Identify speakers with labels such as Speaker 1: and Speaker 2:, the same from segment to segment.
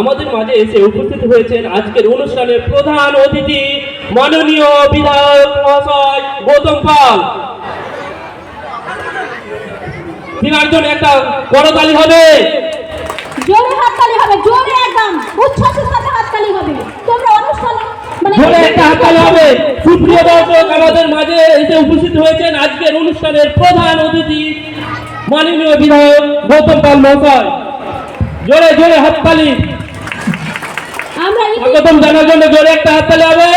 Speaker 1: আমাদের মাঝে এসে উপস্থিত হয়েছেন আজকের অনুষ্ঠানের প্রধান অতিথি মাননীয় বিধায়ক মহাশয় গৌতম পাল। তিনার জন্য একটা করতালি হবে।
Speaker 2: জোরে হাততালি হবে জোরে একদম। উচ্ছ্বাসের সাথে হাততালি হবে। তোমরা অনুষ্ঠানে মানে
Speaker 1: জোরে একটা হাততালি হবে। সুপ্রিয় দর্শক আমাদের মাঝে এসে উপস্থিত হয়েছেন আজকের অনুষ্ঠানের প্রধান অতিথি মাননীয় বিধায়ক গৌতম পাল মহাশয়। জোরে জোরে হাততালি স্বাগতম জানার জন্য জোরে একটা হাততালি হবে।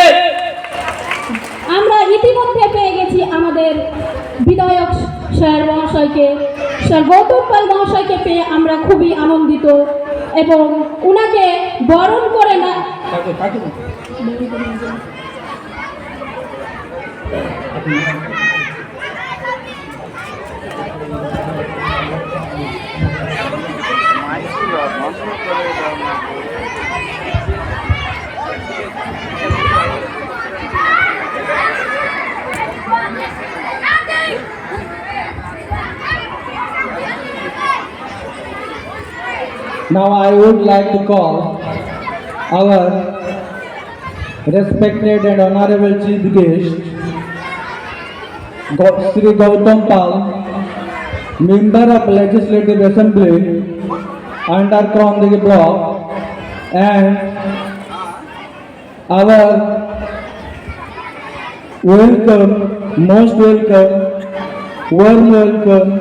Speaker 2: আমরা ইতিমধ্যে পেয়ে গেছি আমাদের বিধায়ক স্যার মহাশয়কে স্যার গৌতম পাল মহাশয়কে পেয়ে আমরা খুবই আনন্দিত এবং উনাকে বরণ করে না
Speaker 3: Now I would like to call our respected and honorable chief guest, Sri Gautam Pal, member of Legislative Assembly under Krondigi block, and our welcome, most welcome, warm welcome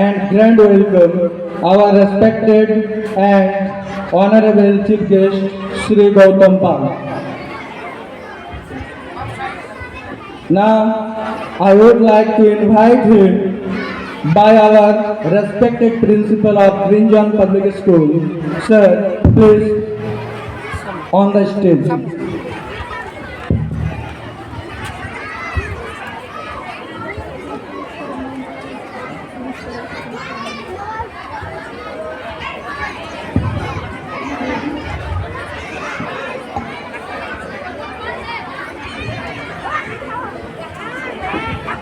Speaker 3: and grand welcome our respected and honorable chief guest Sri Gautam Pal. Now I would like to invite him by our respected principal of Green Public School. Sir, please on the stage.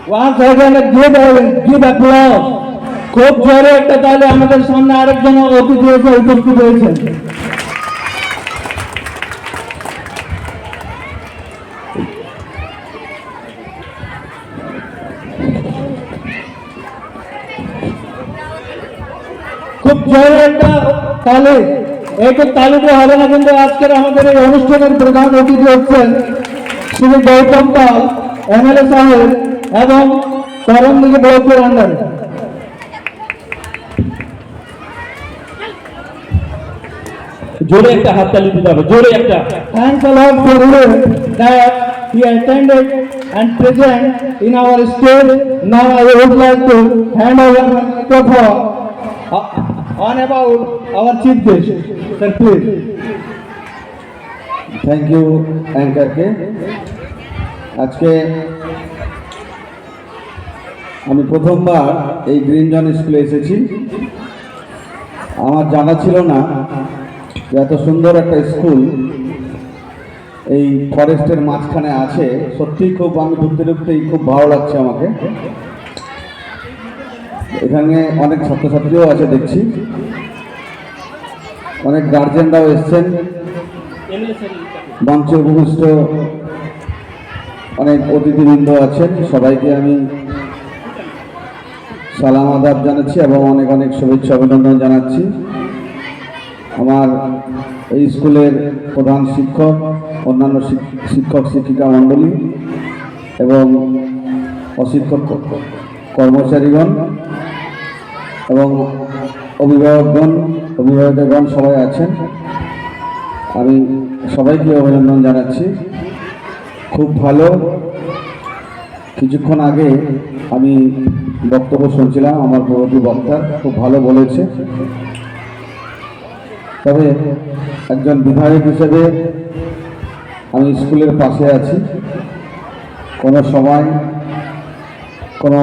Speaker 3: Again, give, a- give applause. খুব জোরে একটা তাহলে আমাদের সামনে আরেকজন অতিথি এসে উপস্থিত হয়েছেন খুব জোরে একটা তালে। একটু তালিতে হবে না কিন্তু আজকের আমাদের এই অনুষ্ঠানের প্রধান অতিথি হচ্ছেন শ্রী গৌতম পাল এমএলএ সাহেব। এবং করমদিঘি ব্লকের আন্ডারে
Speaker 1: জোরে একটা হাততালি দিতে হবে জোরে একটা
Speaker 3: Thanks a lot for him that he attended and present in our state. Now I would like to hand over the microphone uh, on about our chief guest. Sir, please.
Speaker 4: Thank you অ্যাঙ্কারকে আজকে আমি প্রথমবার এই green জন স্কুলে এসেছি। আমার জানা ছিল না যে এত সুন্দর একটা স্কুল এই ফরেস্টের মাঝখানে আছে। সত্যিই খুব আমি ঢুকতে ঢুকতেই খুব ভালো লাগছে আমাকে। এখানে অনেক ছাত্রছাত্রীও আছে, দেখছি। অনেক গার্জেনরাও এসছেন। মঞ্চে অনেক অতিথিবৃন্দ আছেন। সবাইকে আমি সালাম আদাব জানাচ্ছি এবং অনেক অনেক শুভেচ্ছা অভিনন্দন জানাচ্ছি। আমার এই স্কুলের প্রধান শিক্ষক, অন্যান্য শিক্ষক, শিক্ষিকা মণ্ডলী এবং অশিক্ষক কর্মচারীগণ এবং অভিভাবকগণ অভিভাবকগণ সবাই আছেন। আমি সবাইকে অভিনন্দন জানাচ্ছি। খুব ভালো কিছুক্ষণ আগে আমি বক্তব্য শুনছিলাম, আমার পরবর্তী বক্তা খুব ভালো বলেছে। তবে একজন বিধায়ক হিসেবে আমি স্কুলের পাশে আছি। কোনো সময় কোনো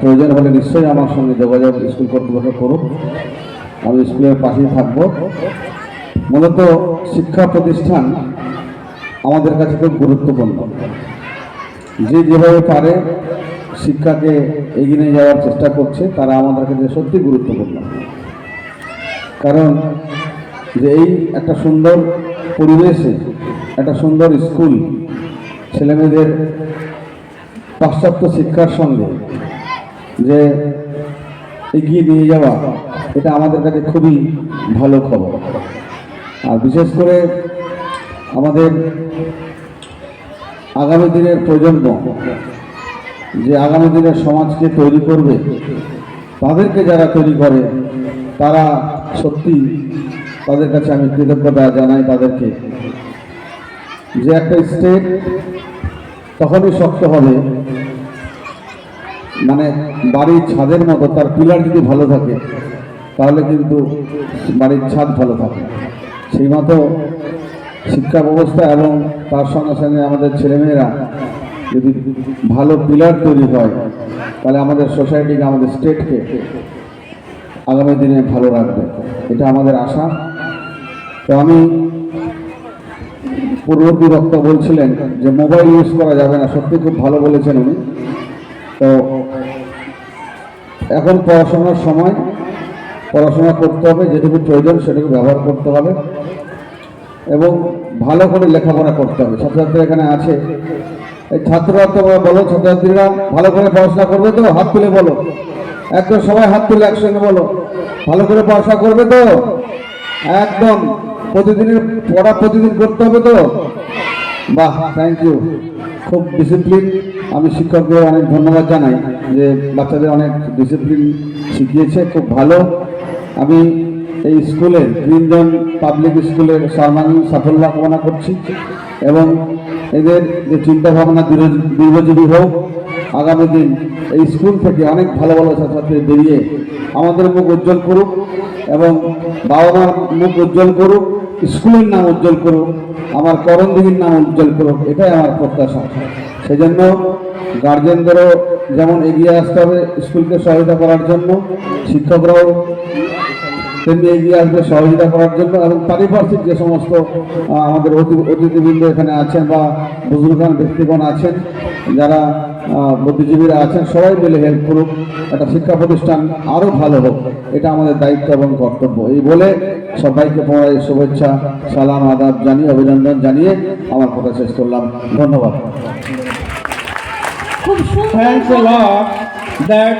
Speaker 4: প্রয়োজন হলে নিশ্চয়ই আমার সঙ্গে যোগাযোগ স্কুল কর্তৃপক্ষ করুক। আমি স্কুলের পাশেই থাকব। মূলত শিক্ষা প্রতিষ্ঠান আমাদের কাছে খুব গুরুত্বপূর্ণ। যে যেভাবে পারে শিক্ষাকে এগিয়ে নিয়ে যাওয়ার চেষ্টা করছে, তারা আমাদের কাছে সত্যি গুরুত্বপূর্ণ। কারণ যে এই একটা সুন্দর পরিবেশে, একটা সুন্দর স্কুল, ছেলেমেয়েদের পাশ্চাত্য শিক্ষার সঙ্গে যে এগিয়ে নিয়ে যাওয়া, এটা আমাদের কাছে খুবই ভালো খবর। আর বিশেষ করে আমাদের আগামী দিনের প্রজন্ম যে আগামী দিনের সমাজকে তৈরি করবে, তাদেরকে যারা তৈরি করে, তারা সত্যি তাদের কাছে আমি কৃতজ্ঞতা জানাই তাদেরকে যে একটা স্টেট তখনই শক্ত হবে মানে বাড়ির ছাদের মতো তার পিলার যদি ভালো থাকে, তাহলে কিন্তু বাড়ির ছাদ ভালো থাকে। সেই মতো শিক্ষা ব্যবস্থা এবং তার সঙ্গে সঙ্গে আমাদের ছেলেমেয়েরা যদি ভালো পিলার তৈরি হয়, তাহলে আমাদের সোসাইটিকে আমাদের স্টেটকে আগামী দিনে ভালো রাখবে। এটা আমাদের আশা। তো আমি পূর্ববর্তী বক্তা বলছিলেন যে মোবাইল ইউজ করা যাবে না, সত্যি খুব ভালো বলেছেন উনি। তো এখন পড়াশোনার সময়, পড়াশোনা করতে হবে, যেটুকু প্রয়োজন সেটুকু ব্যবহার করতে হবে। এবং ভালো করে লেখাপড়া করতে হবে। ছাত্রছাত্রী এখানে আছে। এই ছাত্ররা তোমরা বলো, ছাত্রছাত্রীরা ভালো করে পড়াশোনা করবে তো? হাত তুলে বলো। একদম সবাই হাত তুলে একসঙ্গে বলো। ভালো করে পড়াশোনা করবে তো? একদম। প্রতিদিনের পড়া প্রতিদিন করতে হবে তো? বাহ থ্যাংক ইউ খুব ডিসিপ্লিন আমি শিক্ষকদের অনেক ধন্যবাদ জানাই যে বাচ্চাদের অনেক ডিসিপ্লিন শিখিয়েছে, খুব ভালো। আমি এই স্কুলে গ্রিনজন পাবলিক স্কুলের সর্বাঙ্গীন সাফল্য কামনা করছি এবং এদের যে চিন্তা ভাবনা দীর্ঘ- দীর্ঘজীবী হোক, আগামী দিন এই স্কুল থেকে অনেক ভালো ভালো ছাত্রছাত্রী বেরিয়ে আমাদের মুখ উজ্জ্বল করুক এবং বাবা মার মুখ উজ্জ্বল করুক, স্কুলের নাম উজ্জ্বল করুক, আমার করণদিঘির নাম উজ্জ্বল করুক, এটাই আমার প্রত্যাশা। সেই জন্য গার্জেনদেরও যেমন এগিয়ে আসতে হবে স্কুলকে সহায়তা করার জন্য, শিক্ষকরাও তেমনি এগিয়ে আসবে সহযোগিতা করার জন্য এবং পারিপার্শ্বিক যে সমস্ত আমাদের অতি- অতিথিবৃন্দ এখানে আছেন বা বুজুর্গান ব্যক্তিগণ আছেন যারা বুদ্ধিজীবীরা আছেন সবাই মিলে হেল্প করুক একটা শিক্ষা প্রতিষ্ঠান আরও ভালো হোক এটা আমাদের দায়িত্ব এবং কর্তব্য। এই বলে সবাইকে পুনরায় শুভেচ্ছা সালাম আদাব জানিয়ে অভিনন্দন জানিয়ে আমার কথা শেষ করলাম। ধন্যবাদ।
Speaker 2: খুব সুন্দর
Speaker 1: Thanks a lot. That